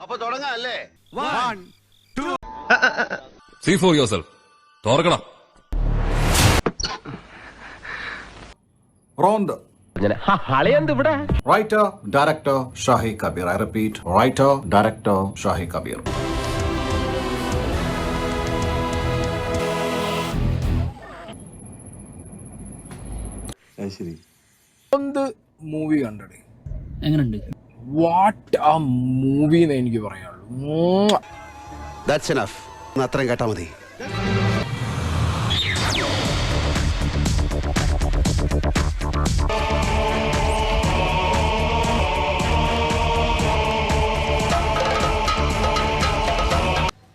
അപ്പൊ തുടങ്ങാം അല്ലേ സീ ഫോർ യുവർ സെൽഫ് അളയെന്ത് ഇവിടെ writer director Shahi Kabir I repeat writer director Shahi Kabir movie കണ്ടടി. എങ്ങനെയുണ്ട് വാട്ട് ആ മൂവി എന്ന് എനിക്ക് പറയാനുള്ളൂ. അത്രയും കേട്ടാ മതി.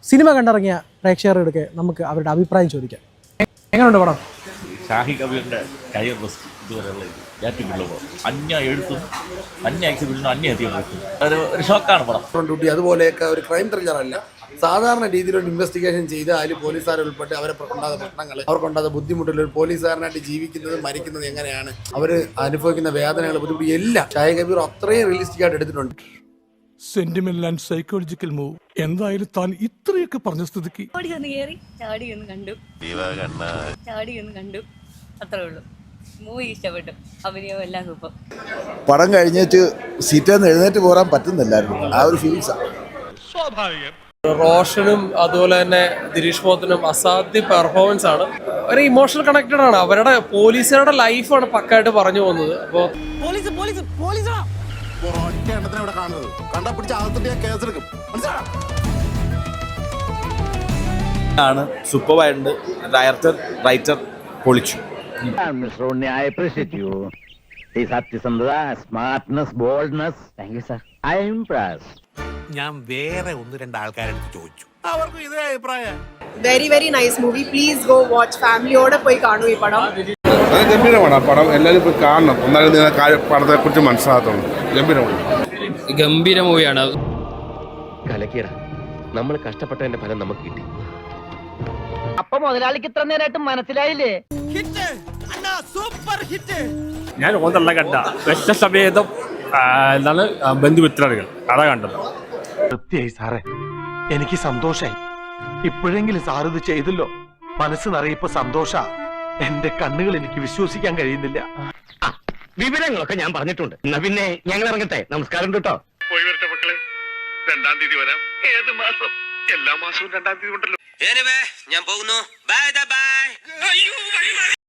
സിനിമ കണ്ടിറങ്ങിയ പ്രേക്ഷകരുടെ നമുക്ക് അവരുടെ അഭിപ്രായം ചോദിക്കാം. എങ്ങനെയുണ്ട് പടം? ഷാഹി കബീറിന്റെ കൈ ഇതുവരെയുള്ള പടം അന്യ എഴുത്തും അന്യ എക്സിബിഷനും അന്യ എത്തിയും ഒരു ഒരു ഷോക്കാണ് പടം. ഡ്യൂട്ടി അതുപോലെയൊക്കെ ഒരു ക്രൈം ത്രില്ലർ അല്ല. സാധാരണ രീതിയിലൊരു ഇൻവെസ്റ്റിഗേഷൻ ചെയ്ത് അതിൽ പോലീസുകാർ ഉൾപ്പെട്ട് അവരെ ഉണ്ടാകുന്ന പ്രശ്നങ്ങൾ അവർക്കുണ്ടാകുന്ന ബുദ്ധിമുട്ടുകൾ ഒരു പോലീസുകാരനായിട്ട് ജീവിക്കുന്നത് മരിക്കുന്നത് എങ്ങനെയാണ് അവർ അനുഭവിക്കുന്ന വേദനകൾ ബുദ്ധിമുട്ട് എല്ലാം ഷായ കബീർ അത്രയും റിയലിസ്റ്റിക് ആയിട്ട് എടുത്തിട്ടുണ്ട്. സെന്റിമെന്റൽ ആൻഡ് സൈക്കോളജിക്കൽ മൂവ് എന്തായാലും താൻ ഇത്രയൊക്കെ പറഞ്ഞ സ്ഥിതിക്ക് ചാടി ഒന്ന് കണ്ടു. ചാടി ഒന്ന് കണ്ടു. അത്രേ ഉള്ളൂ. മൂവി ഇഷ്ടപ്പെട്ടു. അഭിനയം എല്ലാം സൂപ്പർ പടം കഴിഞ്ഞിട്ട് സീറ്റിൽ നിന്ന് എഴുന്നേറ്റ് പോരാൻ പറ്റുന്നില്ലായിരുന്നു. ആ ഒരു ഫീലിങ്സ് റോഷനും അതുപോലെ തന്നെ ദിലീഷ് മോത്തനും അസാധ്യ പെർഫോമൻസ് ആണ്. ഒരു ഇമോഷണൽ കണക്റ്റഡ് ആണ്. അവരുടെ പോലീസുകാരുടെ ലൈഫാണ് പക്കായിട്ട് പറഞ്ഞു പോകുന്നത്. അപ്പോൾ കണ്ടാ പിടിച്ച അകത്തിട്ട് കേസെടുക്കും ആണ്. സൂപ്പർവായിട്ടുണ്ട് ഡയറക്ടർ റൈറ്റർ പൊളിച്ചു. Mister Unni I appreciate you ഈ സത്യസന്ധത smartness boldness thank you sir I ഞാൻ വേറെ ഒന്ന് രണ്ട് ആൾക്കാരെടുത്ത് ചോദിച്ചു. അവർക്കും ഇതേ അഭിപ്രായം. Very very nice movie please go watch ഫാമിലിയോടെ പോയി കാണൂ ഈ പടം. അത് ഗംഭീരമാണ്. ആ പടം എല്ലാവരും പോയി കാണണം. എന്നാലും നിങ്ങൾ പടത്തെ കുറിച്ച് മനസ്സിലാകത്തുള്ളൂ. ഗംഭീരമാണ്. ഗംഭീര മൂവിയാണ്. കലക്കിയട. നമ്മൾ കഷ്ടപ്പെട്ടതിന്റെ ഫലം നമുക്ക് കിട്ടി. അപ്പൊ മുതലാളിക്ക് ഇത്ര നേരമായിട്ട് മനസ്സിലായില്ലേ? ഞാൻ ഒന്നല്ല കണ്ട. ദശസമേതം എന്താണ് ബന്ധുമിത്രകൾ അതാ കണ്ടത്. തൃപ്തിയായി സാറേ എനിക്ക് സന്തോഷായി. ഇപ്പോഴെങ്കിലും സാർ ഇത് ചെയ്തല്ലോ. മനസ്സ് നിറയിപ്പോ സന്തോഷ. എന്റെ കണ്ണുകൾ എനിക്ക് വിശ്വസിക്കാൻ കഴിയുന്നില്ല. വിവരങ്ങളൊക്കെ ഞാൻ പറഞ്ഞിട്ടുണ്ട്. എന്നാ പിന്നെ ഞങ്ങൾ ഇറങ്ങട്ടെ. നമസ്കാരം കേട്ടോ. പോയി വരട്ടെ മക്കളെ. രണ്ടാം തീയതി വരാം. ഏത് മാസം? എല്ലാ മാസവും രണ്ടാം തീയതി ഉണ്ടല്ലോ. ഞാൻ പോകുന്നു. Bye bye